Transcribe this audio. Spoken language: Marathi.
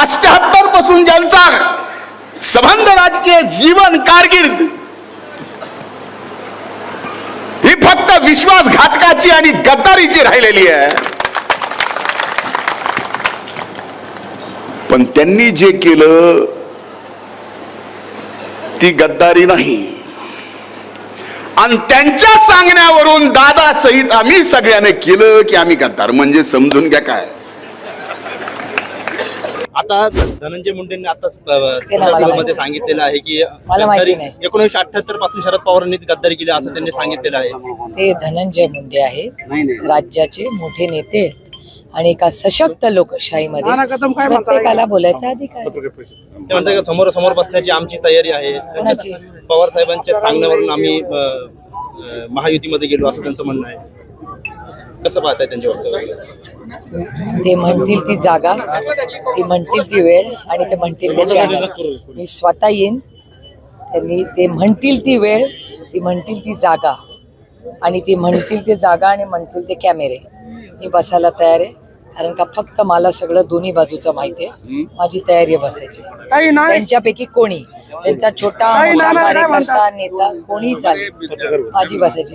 अष्ट्याहत्तरपासून ज्यांचा संबंध राजकीय जीवन कारकीर्द ही फक्त विश्वासघातकाची आणि गद्दारीची राहिलेली आहे. पण त्यांनी जे केलं ती गद्दारी नाही. आणि त्यांच्या सांगण्यावरून दादा सहित आम्ही सगळ्याने केलं की आम्ही गद्दार. म्हणजे समजून घ्या काय. आता धनंजय मुंडेंनी आता मध्ये सांगितलेलं आहे की. एकोणीसशे अठ्याहत्तरपासून शरद पवारांनीच गद्दारी केली असं त्यांनी सांगितलेलं आहे. ते धनंजय मुंडे आहेत. राज्याचे मोठे नेते. आणि एका सशक्त लोकशाहीमध्ये प्रत्येकाला बोलायचा अधिकार आहे. ते म्हणतात की समोर समोर बसण्याची आमची तयारी आहे. पवार साहेबांच्या सांगण्यावरून आम्ही महायुतीमध्ये गेलो असं त्यांचं म्हणणं आहे. कसं पाहताय त्यांच्या वक्तव्याला? ते म्हणतील ती जागा ती म्हणतील ती वेळ आणि ते म्हणतील त्याची. मी स्वतः येईन. त्यांनी ते म्हणतील ती वेळ ती म्हणतील ती जागा. आणि ती म्हणतील ते जागा आणि म्हणतील ते कॅमेरे. मी बसायला तयार आहे. कारण का फक्त मला सगळं दोन्ही बाजूचं माहिती आहे. माझी तयारी आहे बसायची. त्यांच्यापैकी कोणी? त्यांचा छोटा मोठा कार्यकर्ता नेता कोणी चालेल. माझी बसायची.